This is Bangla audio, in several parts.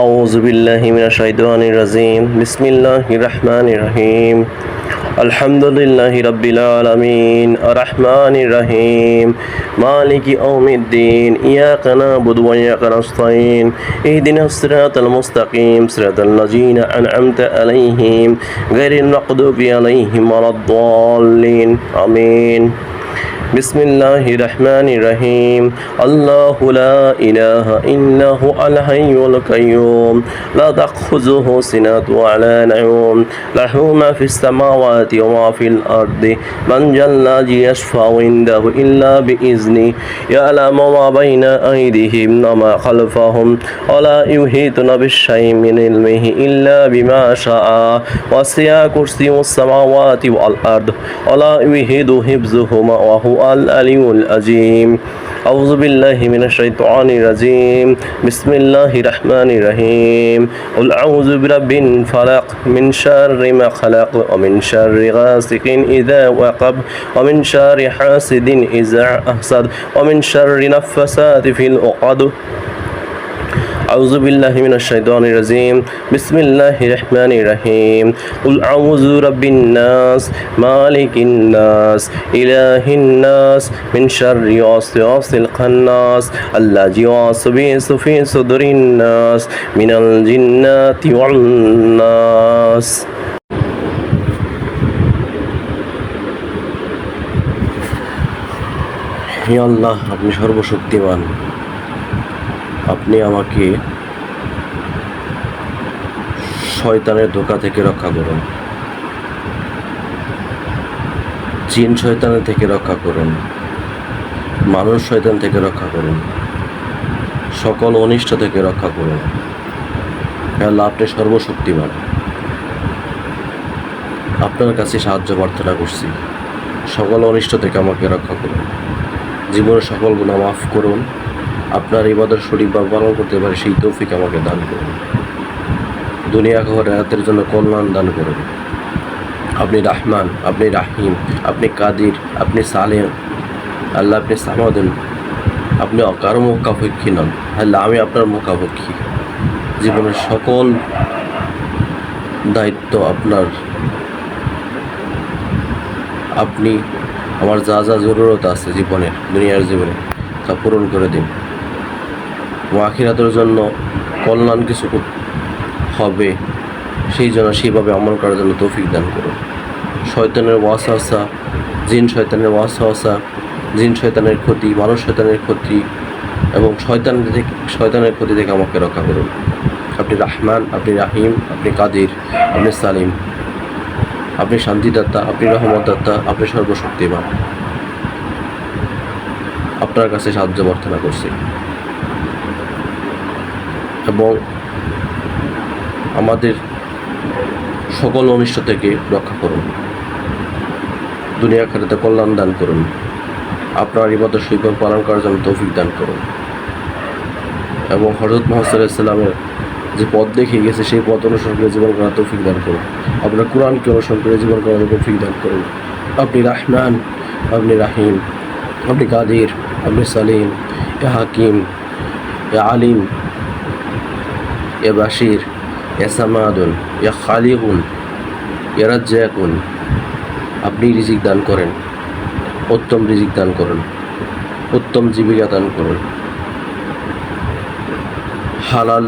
আউজবিল্লাহিমিনাশাইদানিরাজিম বিসমিল্লাহির রহমানির রহিম আলহামদুলিল্লাহি রাব্বিল আলামিন আর রহমানির রহিম মালিকি ইয়াউমিদ্দিন ইয়াকা নাবুদু ওয়া ইয়াকা নাস্তাইন ইহদিনাস সিরাতাল মুস্তাকিম সিরাতাল লাযিনা আনআমতা আলাইহিম গায়রিল মাগদুবি আলাইহিম ওয়ালাদ আমিন بسم الله الرحمن الرحيم الله لا إله إلا هو الحي القيوم لا تأخذه سنة ولا نوم له ما في السماوات وما في الأرض من جل الذي يشفع عنده إلا بإذنه يعلم ما بين أيديهم وما خلفهم ولا يحيطون بالشيء من علمه إلا بما شاء وسع كرسي السماوات والأرض ولا يحيط حفظهما وهو العلي العظيم أعوذ بالله من الشيطان الرجيم بسم الله الرحمن الرحيم قل أعوذ برب الفلق من شر ما خلق ومن شر غاسق إذا وقب ومن شر حاسد إذا حسد ومن شر نفسات في العقد أعوذ بالله من الشيطان الرجيم بسم الله الرحمن الرحيم قل أعوذ رب الناس مالك الناس إله الناس من شر وسواس الخناس الذي يوسوس في صدور الناس من الجنات والناس হে আল্লাহ আপনি সর্বশক্তিমান আপনি আমাকে শয়তানের ধোকা থেকে রক্ষা করুন। জিন শয়তানের থেকে রক্ষা করুন। মানুষ শয়তান থেকে রক্ষা করুন। সকল অনিষ্ট থেকে রক্ষা করুন। হে আল্লাহ আপনি সর্বশক্তিমান। আপনার কাছে সাহায্য প্রার্থনা করছি। সকল অনিষ্ট থেকে আমাকে রক্ষা করুন। জীবনের সকল গুণা মাফ করুন। আপনার ইবাদত শরীফ পালন করতে পারে, সেই তৌফিক আমাকে দান করুন। দুনিয়া খবর রাতের জন্য কল্যাণ দান করুন। আপনি রাহমান, আপনি রাহিম, আপনি কাদির, আপনি সালেম, আল্লাহ আপনি সামাদুন আপনি কারও মুখাপেক্ষী নন। আল্লাহ, আমি আপনার মুখাপেক্ষী। জীবনের সকল দায়িত্ব আপনার। আপনি আমার যা যা জরুরত আছে জীবনের দুনিয়ার জীবনে, তা পূরণ করে দিন। আখিরাতের জন্য কল্যাণ কিছু হবে, সেই জন্য সেইভাবে আমল করার জন্য তৌফিক দান করুন। শয়তানের ওয়াসা জিন শয়তানের ওয়াসা জিন শয়তানের ক্ষতি, মানুষ শয়তানের ক্ষতি এবং শয়তান থেকে শয়তানের ক্ষতি থেকে আমাকে রক্ষা করুন। আপনি রাহমান, আপনি রাহিম, আপনি কাদির, আপনি সালিম, আপনি শান্তিদাতা, আপনি রহমতদাতা, আপনি সর্বশক্তিমান। আপনার কাছে সাহায্য প্রার্থনা করছি। এবং আমাদের সকল অনিষ্ট থেকে রক্ষা করুন। দুনিয়া খালিতে কল্যাণ দান করুন। আপনার ইবাদ শৈব পালন করার জন্য তৌফিক দান করুন। এবং হজরত মোহাম্মদ ইসলামের যে পথ দেখিয়ে গেছে, সেই পথ অনুসরণ করে জীবন করার তৌফিক দান করুন। আপনার কোরআনকে অনুসরণ করে জীবন করার তৌফিক দান করুন। আপনি রাহমান, আপনি রাহিম, আপনি কাদির, আপনি সালিম, এ হাকিম, এ আলিম এ বাশির এ সামাদুন এ খালিগুন এ রাজ্জাকুন আপনি রিজিক দান করেন উত্তম রিজিক দান করুন উত্তম জীবিকা দান করুন হালাল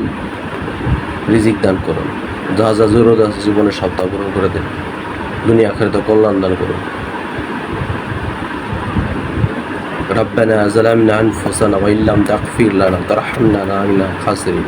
রিজিক দান করুন যা যা জরুরত আছে জীবনের সপ্তাহ পূরণ করে দেন দুনিয়া আখেরাতে কল্যাণ দান করুন ربنا ظلمنا أنفسنا وإن لم تغفر لنا وترحمنا لنكن من الخاسرين